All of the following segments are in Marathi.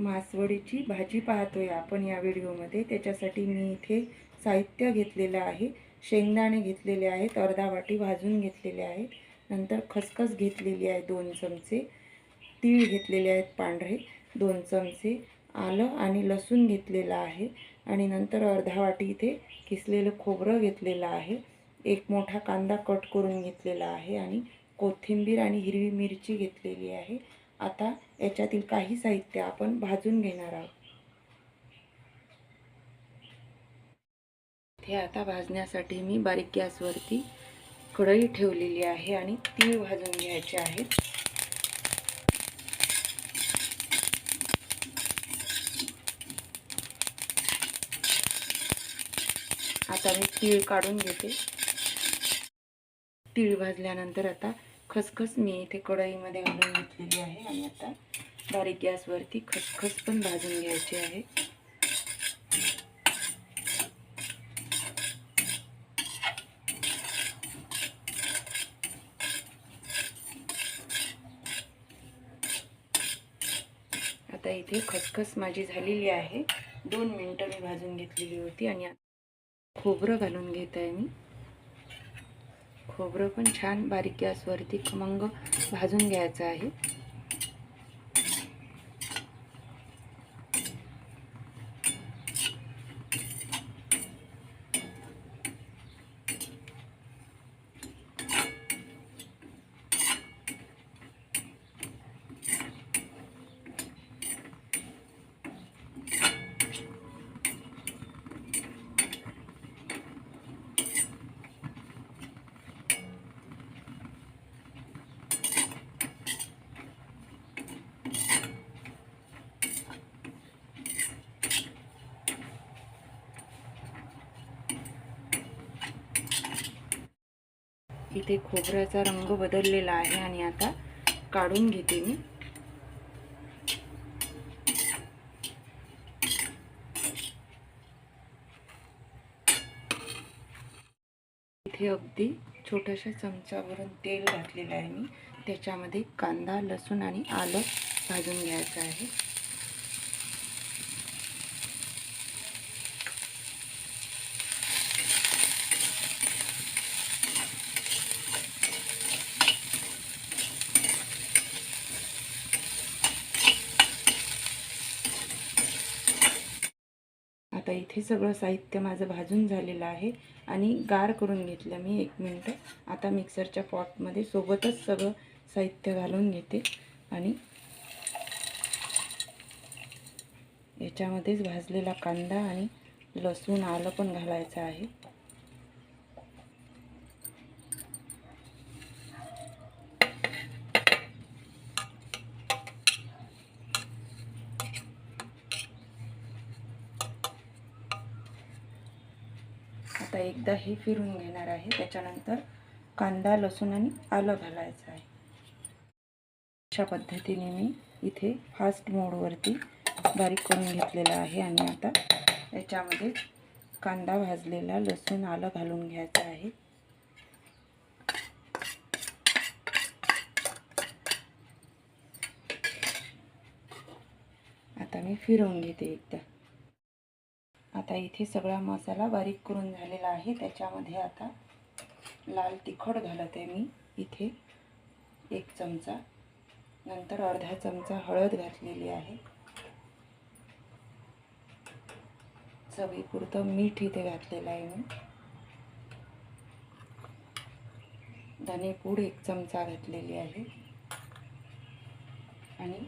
मासवडीची भाजी पाहतोय आपण या व्हिडिओमध्ये. त्याच्यासाठी मी इथे साहित्य घेतलेलं आहे. शेंगदाणे घेतलेले आहेत. अर्धा वाटी भाजून घेतलेले आहेत. नंतर खसखस घेतलेली आहे दोन चमचे. तीळ घेतलेले आहेत पांढरे दोन चमचे. आलं आणि लसूण घेतलेलं आहे. आणि नंतर अर्धा वाटी इथे किसलेलं खोबरं घेतलेलं आहे. एक मोठा कांदा कट करून घेतलेला आहे आणि कोथिंबीर आणि हिरवी मिरची घेतलेली आहे. आता याच्यातील काही साहित्य आपण भाजून घेणार आहोत. हे आता भाजण्यासाठी मी बारीक गॅसवरती कढई ठेवलेली आहे आणि तीळ भाजून घ्यायचे आहेत. आता मी तीळ काढून घेते. तीळ भाजल्यानंतर आता खसखस मी इथे कढईमध्ये घालून घेतलेली आहे आणि आता बारीक गॅसवरती खसखस पण भाजून घ्यायची आहे. आता इथे खसखस माझी झालेली आहे. दोन मिनटं मी भाजून घेतलेली होती आणि खोबरं घालून घेत आहे मी. खोबरं पण छान बारीक गॅसवरती खमंग भाजून घ्यायचं आहे. इथे खोबऱ्याचा रंग बदललेला आहे आणि आता काढून घेते मी. इथे अगदी छोट्याशा चमचावरून तेल घातलेलं आहे मी. त्याच्यामध्ये कांदा लसूण आणि आलं भाजून घ्यायचं आहे. आता इथे सगळं साहित्य माझं भाजून झालेलं आहे आणि गार करून घेतलं मी एक मिनटं. आता मिक्सरच्या पॉटमध्ये सोबतच सगळं साहित्य घालून घेते आणि याच्यामध्येच भाजलेला कांदा आणि लसूण आलं पण घालायचं आहे आता एकदा हे फिरून घेणार आहे. त्याच्यानंतर कांदा लसूण आणि आलं घालायचं आहे. अशा पद्धतीने मी इथे फास्ट मोडवरती बारीक करून घेतलेला आहे आणि आता याच्यामध्ये कांदा भाजलेला लसूण आलं घालून घ्यायचं आहे. आता मी फिरवून घेते एकदा. आता इथे सगळा मसाला बारीक करून झालेला आहे. त्याच्यामध्ये आता लाल तिखट घालत आहे मी इथे. एक चमचा. नंतर अर्धा चमचा हळद घातलेली आहे. चवीपुरतं मीठ इथे घातलेलं आहे मी. धनेपूड एक चमचा घातलेली आहे. आणि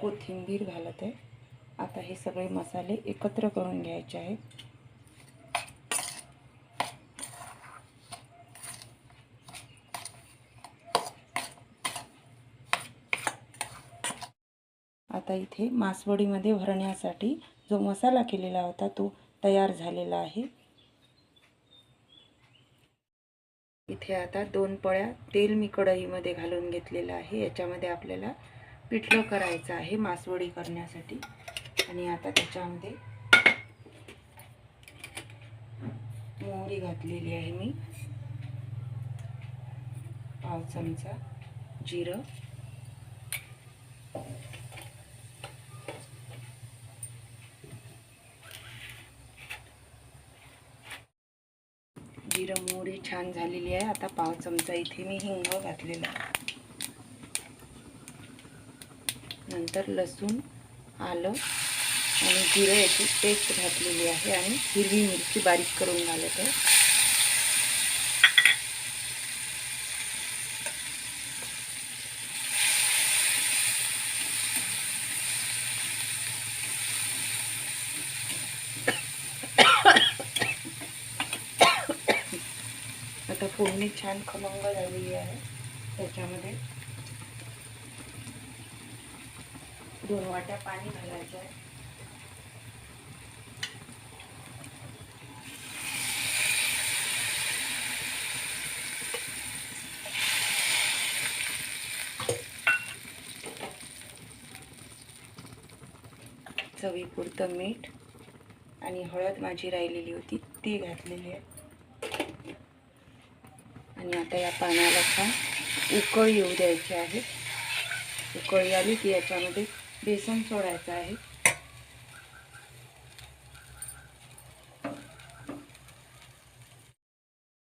कोथिंबीर घालत. आहे आता हे सगळे मसाले एकत्र करून घ्यायचे आहेत. आता इथे मासवडीमध्ये भरण्यासाठी जो मसाला केलेला होता तो तयार झालेला आहे. इथे आता दोन पळ्या तेल मी कढईमध्ये घालून घेतलेलं आहे. याच्यामध्ये आपल्याला पिठलं करायचं आहे मासवडी करण्यासाठी. आणि आता त्याच्यामध्ये मोहरी घातलेली आहे मी. पाव चमचा जिरं. जिरं मोहरी छान झालेली आहे. आता पाव चमचा इथे मी हिंग घातलेला. नंतर लसूण आलं. आणि जिरं याची पेस्ट घातलेली आहे आणि हिरवी मिरची बारीक करून घालत आहे. आता फोडणी छान खमंग झालेली आहे. त्याच्यामध्ये दोन वाट्या पाणी घालायचं आहे. चवीपुरतं मीठ आणि हळद माझी राहिलेली होती ती घातलेली आहे. आणि आता या पाण्याला छान उकळी येऊ द्यायची आहे. उकळी आली की याच्यामध्ये बेसन सोडायचं आहे.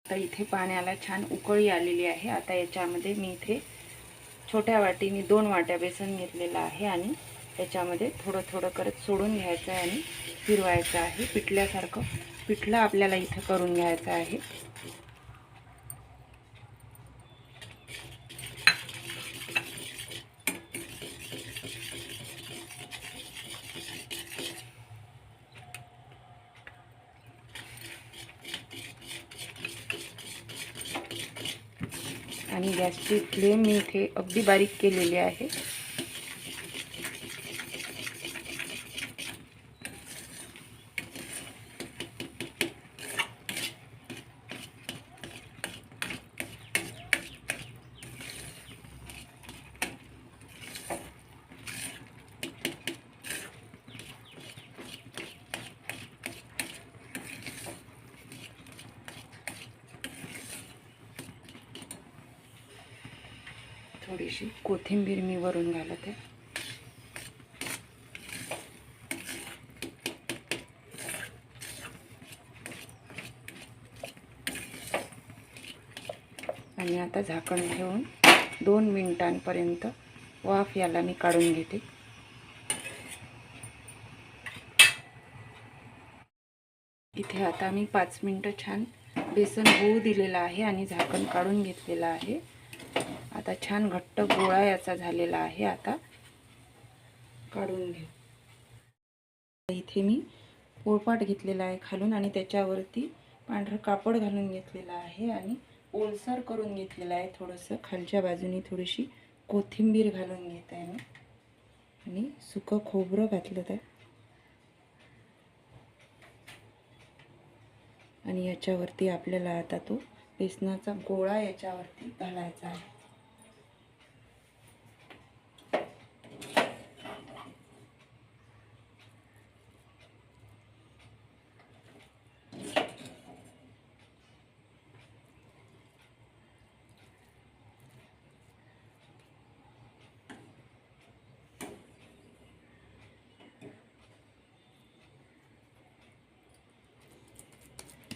आता इथे पाण्याला छान उकळी आलेली आहे. आता याच्यामध्ये मी इथे छोट्या वाटीने दोन वाट्या बेसन घेतलेलं आहे आणि त्याच्यामध्ये थोडं थोडं करत सोडून घ्यायचं आहे आणि फिरवायचं आहे. पिठल्यासारखं पिठलं आपल्याला इथं करून घ्यायचं आहे. आणि गॅसची फ्लेम मी इथे अगदी बारीक केलेली आहे. थोडीशी कोथिंबीर मी वरून घालत. आहे आणि आता झाकण ठेवून दोन मिनिटांपर्यंत वाफ याला मी काढून घेते. इथे आता मी पाच मिनटं छान बेसन होऊ दिलेलं आहे आणि झाकण काढून घेतलेलं आहे. आता छान घट्ट गोळा याचा झालेला आहे आता. काढून घेऊ. इथे मी पोळपाट घेतलेला आहे खालून आणि त्याच्यावरती पांढरं कापड घालून घेतलेलं आहे आणि ओलसर करून घेतलेलं आहे थोडंसं. खालच्या बाजूनी थोडीशी कोथिंबीर घालून घेत आहे मी. आणि सुकं खोबरं घातलं आहे आणि याच्यावरती आपल्याला आता तो बेसनाचा गोळा याच्यावरती घालायचा आहे.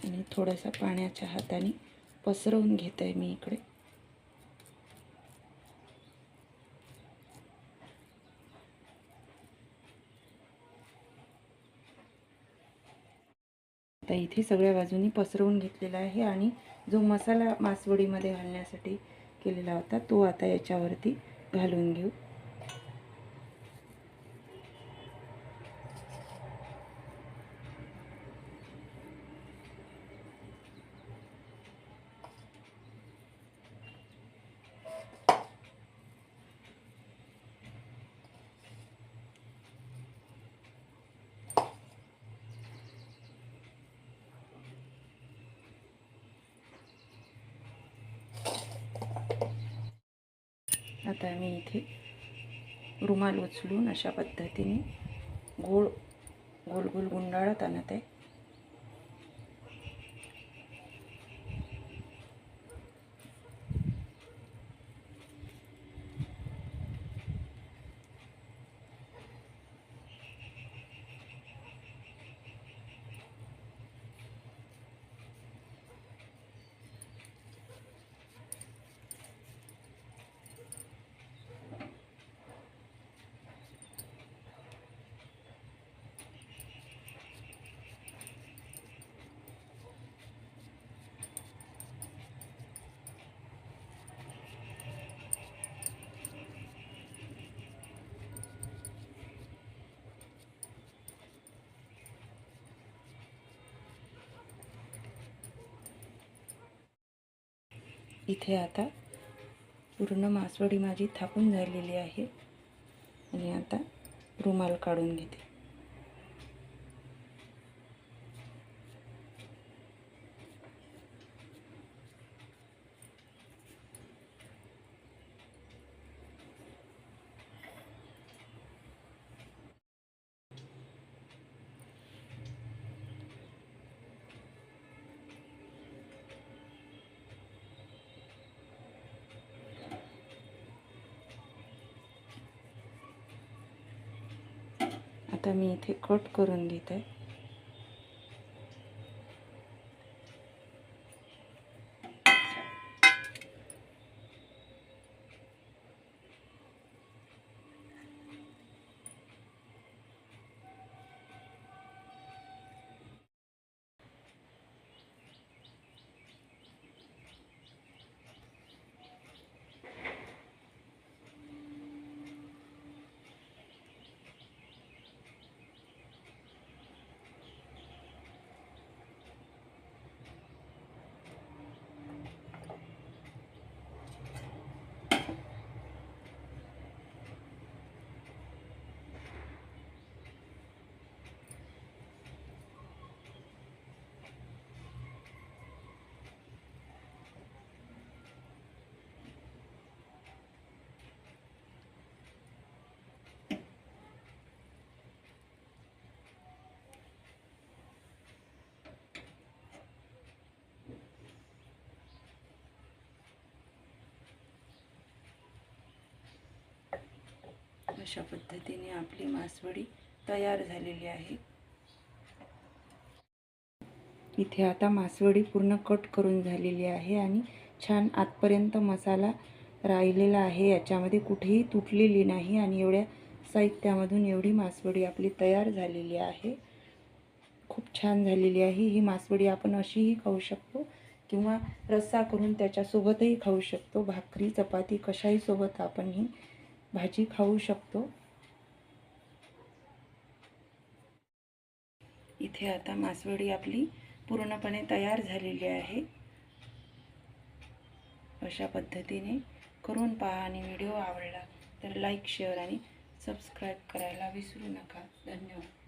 आणि थोडासा पाण्याच्या हाताने पसरवून घेत आहे मी इकडे. आता इथे सगळ्या बाजूनी पसरवून घेतलेला आहे आणि जो मसाला मासवडीमध्ये घालण्यासाठी केलेला होता तो आता याच्यावरती घालून घेऊ. आता मी इथे रुमाल उचलून अशा पद्धतीने गोल गोल गोल गुंडाळत आणत आहे. इथे आता पूर्ण मासवडी माझी थापून झालेली आहे. आणि आता रुमाल काढून घेते. आता मी इथे कट करून घेते अशा पद्धतीने आपली मासवडी तयार झालेली आहे. इथे आता मासवडी पूर्ण कट करून झालेली आहे आणि छान आतपर्यंत मसाला राहिलेला आहे. याच्यामध्ये कुठेही तुटलेली नाही आणि एवढ्या साहित्यामधून एवढी मासवडी आपली तयार झालेली आहे. खूप छान झालेली आहे. ही मासवडी आपण अशीही खाऊ शकतो किंवा रस्सा करून त्याच्यासोबतही खाऊ शकतो. भाकरी चपाती कशाही सोबत आपण ही भाजी खाऊ शकतो. इथे आता मासवडी आपली पूर्णपणे तयार झालेली आहे. अशा पद्धतीने करून पहा आणि व्हिडिओ आवडला तर लाईक शेअर आणि सबस्क्राईब करायला विसरू नका. धन्यवाद.